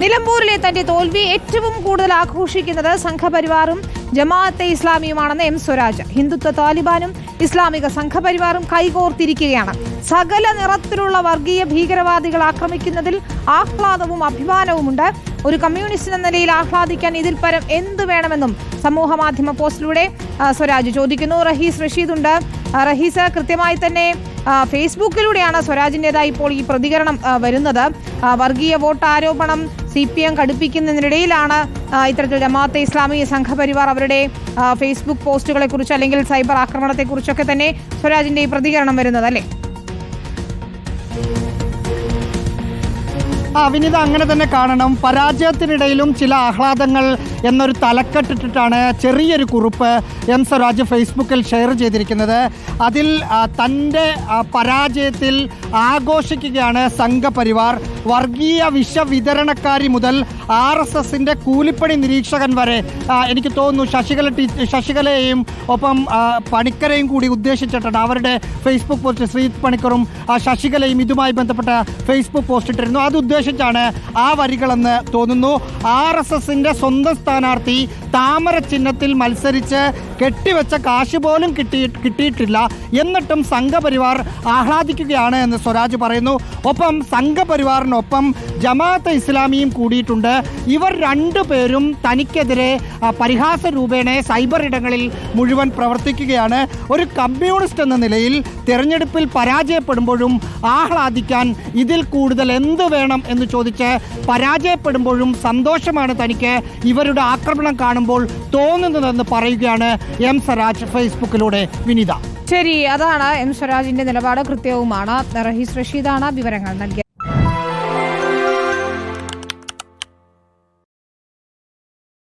നിലമ്പൂരിലെ തന്റെ തോൽവി ഏറ്റവും കൂടുതൽ ആഘോഷിക്കുന്നത് സംഘപരിവാറും ജമാഅത്തെ ഇസ്ലാമിയുമാണെന്ന് എം സ്വരാജ്. ഹിന്ദുത്വ താലിബാനും ഇസ്ലാമിക സംഘപരിവാറും കൈകോർത്തിരിക്കുകയാണ്. സകല നിറത്തിലുള്ള വർഗീയ ഭീകരവാദികൾ ആക്രമിക്കുന്നതിൽ ആഹ്ലാദവും അഭിമാനവുമുണ്ട്. ഒരു കമ്മ്യൂണിസ്റ്റ് എന്ന നിലയിൽ ആഹ്ലാദിക്കാൻ ഇതിൽ പരം എന്ത് വേണമെന്നും സമൂഹ മാധ്യമ പോസ്റ്റിലൂടെ സ്വരാജ് ചോദിക്കുന്നു. റഹീസ് റഷീദ് ഉണ്ട്. റഹീസ് കൃത്യമായി തന്നെ ഫേസ്ബുക്കിലൂടെയാണ് സ്വരാജിന്റെതായി ഇപ്പോൾ ഈ പ്രതികരണം വരുന്നത്. വർഗീയ വോട്ട് ആരോപണം സി പി എം കടുപ്പിക്കുന്നതിനിടയിലാണ് ഇത്തരത്തിൽ ജമാഅത്തെ ഇസ്ലാമി സംഘപരിവാർ അവരുടെ ഫേസ്ബുക്ക് പോസ്റ്റുകളെക്കുറിച്ച് അല്ലെങ്കിൽ സൈബർ ആക്രമണത്തെക്കുറിച്ചൊക്കെ തന്നെ സ്വരാജിന്റെ ഈ പ്രതികരണം വരുന്നത് അല്ലേ? വിനിത അങ്ങനെ തന്നെ കാണണം. പരാജയത്തിനിടയിലും ചില ആഹ്ലാദങ്ങൾ എന്നൊരു തലക്കെട്ടിട്ടിട്ടാണ് ചെറിയൊരു കുറിപ്പ് എം സ്വരാജ് ഫേസ്ബുക്കിൽ ഷെയർ ചെയ്തിരിക്കുന്നത്. അതിൽ തന്റെ പരാജയത്തിൽ ആഘോഷിക്കുകയാണ് സംഘപരിവാർ. വർഗീയ വിഷവിതരണക്കാരി മുതൽ ആർ എസ് എസിന്റെ കൂലിപ്പണി നിരീക്ഷകൻ വരെ എനിക്ക് തോന്നുന്നു ശശികല ടീ ശശികലയെയും ഒപ്പം പണിക്കരെയും കൂടി ഉദ്ദേശിച്ചിട്ടുണ്ട് അവരുടെ ഫേസ്ബുക്ക് പോസ്റ്റ് ശ്രീ പണിക്കറും ശശികലയും ഇതുമായി ബന്ധപ്പെട്ട ഫേസ്ബുക്ക് പോസ്റ്റ് ഇട്ടിരുന്നു. അത് ഉദ്ദേശിച്ചാണ് ആ വരികളെന്ന് തോന്നുന്നു. ആർ എസ് എസിന്റെ സ്വന്തം സ്ഥാനാർത്ഥി താമര ചിഹ്നത്തിൽ മത്സരിച്ച് കെട്ടിവെച്ച കാശ് പോലും കിട്ടി കിട്ടിയിട്ടില്ല. എന്നിട്ടും സംഘപരിവാർ ആഹ്ലാദിക്കുകയാണ് എന്ന് സ്വരാജ് പറയുന്നു. ഒപ്പം സംഘപരിവാറിനൊപ്പം ജമാഅത്ത് ഇസ്ലാമിയും കൂടിയിട്ടുണ്ട്. ഇവർ രണ്ടു പേരും തനിക്കെതിരെ പരിഹാസ രൂപേണ സൈബർ ഇടങ്ങളിൽ മുഴുവൻ പ്രവർത്തിക്കുകയാണ്. ഒരു കമ്മ്യൂണിസ്റ്റ് എന്ന നിലയിൽ തിരഞ്ഞെടുപ്പിൽ പരാജയപ്പെടുമ്പോഴും ആഹ്ലാദിക്കാൻ ഇതിൽ കൂടുതൽ എന്ത് വേണം എന്ന് ചോദിച്ച് പരാജയപ്പെടുമ്പോഴും സന്തോഷമാണ് തനിക്ക് ഇവരുടെ ആക്രമണം കാണുമ്പോൾ തോന്നുന്നതെന്ന് പറയുകയാണ് എം സ്വരാജ് ഫേസ്ബുക്കിലൂടെ വിനിത. ശരി അതാണ് എം സ്വരാജിന്റെ നിലപാട്. കൃത്യവുമാണ്. റഹീസ് റഷീദാണ് വിവരങ്ങൾ നൽകിയത്.